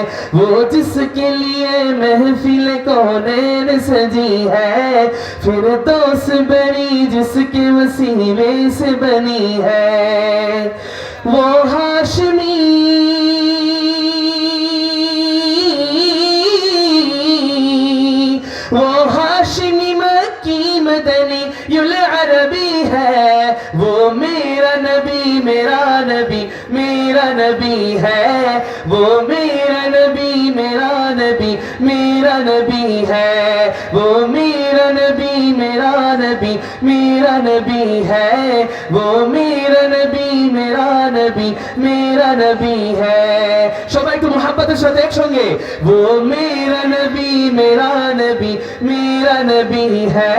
ہے۔ وہ جس کے لیے محفل کونین سجی ہے۔ پھر دوست بری جس کے وسیلے سے بنی ہے۔ وہ المدني العربي ہے وہ میرا نبی میرا نبی میرا نبی ہے وہ میرا نبی میرا نبی میرا نبی ہے وہ میرا نبی میرا نبی میرا نبی ہے وہ میرا نبی میرا نبی میرا نبی ہے সবাই একটু মোহাম্মতের সাথে একসঙ্গে وہ میرا نبی میرا نبی میرا نبی ہے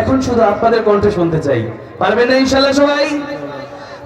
এখন শুধু আপনাদের কণ্ঠে শুনতে চাই পারবেন না ইনশাআল্লাহ সবাই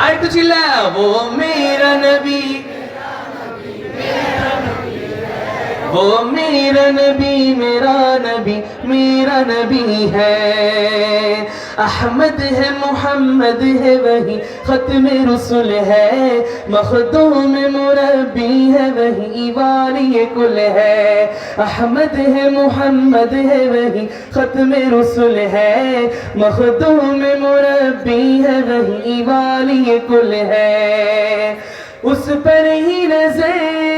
আর একটু চিল্লাবো মেরা নবী। وہ میرا نبی میرا نبی میرا نبی ہے۔ احمد ہے، محمد ہے، وہی ختم رسول ہے۔ مخدوم مربی ہے، وہی واری کل ہے۔ احمد ہے، محمد ہے، وہی ختم رسول ہے۔ مخدوم مربی ہے، وہی والی کل ہے۔ اس پر ہی نظر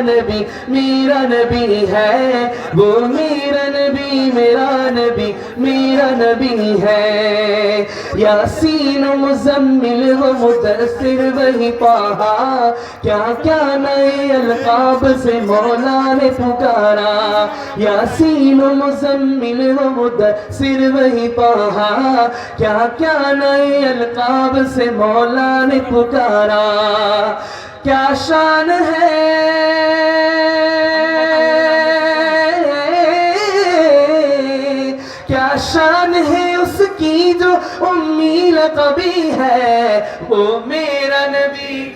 نبی، میرا نبی ہے۔ وہ میرا نبی میرا نبی میرا نبی ہے۔ یاسین و مزمل و مدثر، وہی پاہا۔ کیا کیا نئے القاب سے مولا نے پکارا۔ یاسین و مزمل و مدثر، وہی پاہا۔ کیا کیا نئے القاب سے مولا نے پکارا۔ کیا شان ہے؟ کیا شان ہے اس کی جو امیل کبھی ہے؟ وہ میرا نبی،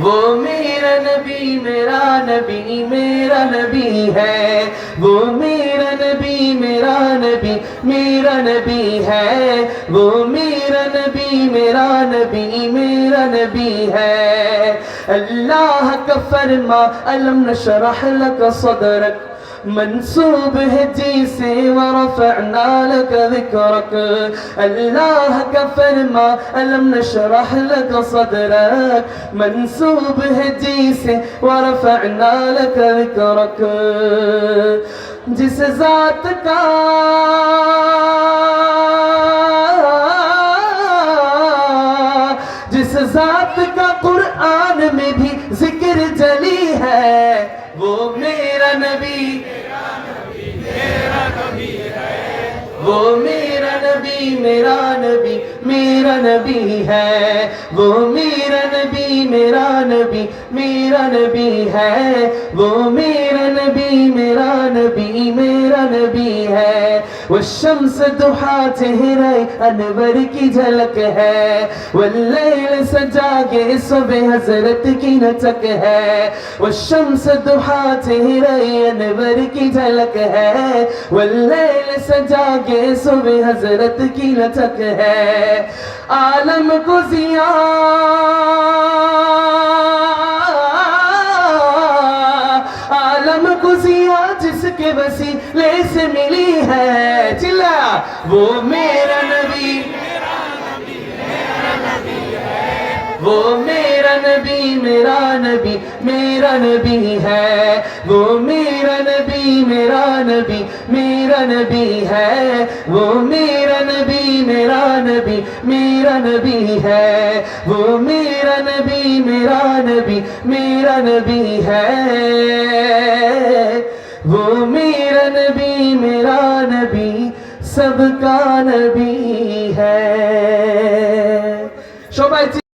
وہ میرا نبی میرا نبی میرا نبی ہے۔ وہ میرا نبی میرا نبی میرا نبی ہے۔ وہ میرا نبی میرا نبی میرا نبی ہے۔ اللہ کا فرما علم نشرح لك صدرك۔ منصوب ہے جی سے ورفعنا لك ذكرك اللہ کا فرما علم نشرح لك صدرك۔ منصوب ہے جی سے ورفعنا لك ذكرك جس ذات کا ذات کا قرآن میں بھی ذکر جلی ہے۔ وہ میرا نبی ہے۔ وہ میرا نبی میرا نبی میرا نبی ہے۔ وہ میرا نبی میرا نبی میرا نبی ہے۔ وہ میرا نبی میرا نبی میرا نبی ہے۔ والشمس دحا چہرہ انور کی جھلک ہے۔ واللیل سجا کے صبح حضرت کی نچک ہے۔ والشمس دحا چہرہ انور کی جھلک ہے۔ واللیل سجا کے کے سب حضرت کی لچک ہے۔ عالم کو سیا عالم کو سیا جس کے وسیلے سے ملی ہے۔ چلا۔ وہ میرا نبی۔ وہ میرا نبی میرا نبی میرا نبی ہے۔ وہ میرا نبی میرا نبی میرا نبی ہے۔ وہ میرا نبی میرا نبی میرا نبی ہے۔ وہ میرا نبی میرا نبی میرا نبی ہے۔ وہ میرا نبی میرا نبی، سب کا نبی ہے۔